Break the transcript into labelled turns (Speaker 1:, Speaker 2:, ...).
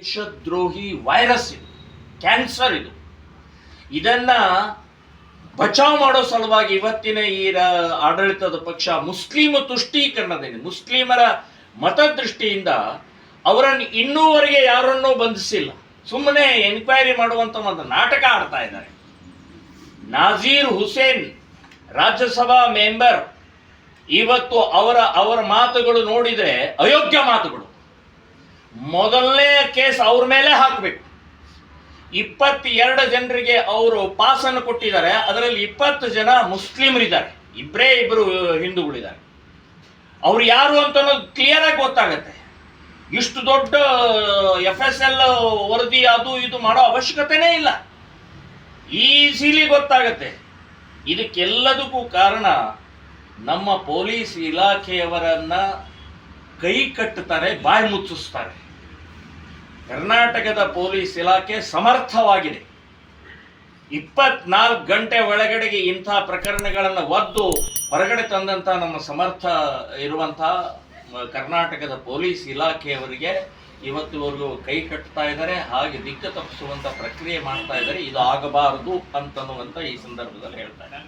Speaker 1: ದೇಶದ್ರೋಹಿ virus ಇದು, cancer ಇದು. ಇದನ್ನ ಬಚಾವ್ ಮಾಡೋ ಸಲುವಾಗಿ ಇವತ್ತಿನ ಈ ಆಡಳಿತದ ಪಕ್ಷ ಮುಸ್ಲಿಂ ತುಷ್ಟೀಕರಣದಲ್ಲಿ, ಮುಸ್ಲಿಮರ ಮತದೃಷ್ಟಿಯಿಂದ ಅವರನ್ನು ಇನ್ನೂವರೆಗೆ ಯಾರನ್ನೂ ಬಂಧಿಸಿಲ್ಲ. ಸುಮ್ಮನೆ ಎನ್ಕ್ವೈರಿ ಮಾಡುವಂತ ಒಂದು ನಾಟಕ ಆಡ್ತಾ ಇದ್ದಾರೆ. ನಾಜೀರ್ ಹುಸೇನ್ ರಾಜ್ಯಸಭಾ ಮೆಂಬರ್, ಇವತ್ತು ಅವರ ಅವರ ಮಾತುಗಳು ನೋಡಿದ್ರೆ ಅಯೋಗ್ಯ ಮಾತುಗಳು. ಮೊದಲನೇ ಕೇಸ್ ಅವ್ರ ಮೇಲೆ ಹಾಕಬೇಕು. ಇಪ್ಪತ್ತೆರಡು ಜನರಿಗೆ ಅವರು ಪಾಸನ್ನು ಕೊಟ್ಟಿದ್ದಾರೆ. ಅದರಲ್ಲಿ ಇಪ್ಪತ್ತು ಜನ ಮುಸ್ಲಿಮರಿದ್ದಾರೆ. ಇಬ್ಬರೇ ಇಬ್ಬರು ಹಿಂದೂಗಳಿದ್ದಾರೆ. ಅವ್ರು ಯಾರು ಅಂತ ಕ್ಲಿಯರ್ ಆಗಿ ಗೊತ್ತಾಗತ್ತೆ. ಇಷ್ಟು ದೊಡ್ಡ ಎಫ್ ಎಸ್ ಎಲ್ ವರದಿ ಅದು ಇದು ಮಾಡೋ ಅವಶ್ಯಕತೆನೇ ಇಲ್ಲ. ಈಸಿಲಿ ಗೊತ್ತಾಗತ್ತೆ. ಇದಕ್ಕೆಲ್ಲದಕ್ಕೂ ಕಾರಣ ನಮ್ಮ ಪೊಲೀಸ್ ಇಲಾಖೆಯವರನ್ನ ಕೈ ಕಟ್ಟುತ್ತಾರೆ, ಬಾಯಿ ಮುಚ್ಚಿಸ್ತಾರೆ. ಕರ್ನಾಟಕದ ಪೊಲೀಸ್ ಇಲಾಖೆ ಸಮರ್ಥವಾಗಿದೆ. ಇಪ್ಪತ್ನಾಲ್ಕು ಗಂಟೆ ಒಳಗಡೆಗೆ ಇಂಥ ಪ್ರಕರಣಗಳನ್ನು ಒದ್ದು ಹೊರಗಡೆ ತಂದಂಥ ನಮ್ಮ ಸಮರ್ಥ ಇರುವಂಥ ಕರ್ನಾಟಕದ ಪೊಲೀಸ್ ಇಲಾಖೆಯವರಿಗೆ ಇವತ್ತುವರೆಗೂ ಕೈ ಕಟ್ತಾ ಇದ್ದಾರೆ, ಹಾಗೆ ದಿಕ್ಕ ತಪ್ಪಿಸುವಂಥ ಪ್ರಕ್ರಿಯೆ ಮಾಡ್ತಾ ಇದ್ದಾರೆ. ಇದು ಆಗಬಾರದು ಅಂತನ್ನುವಂತ ಈ ಸಂದರ್ಭದಲ್ಲಿ ಹೇಳ್ತಾರೆ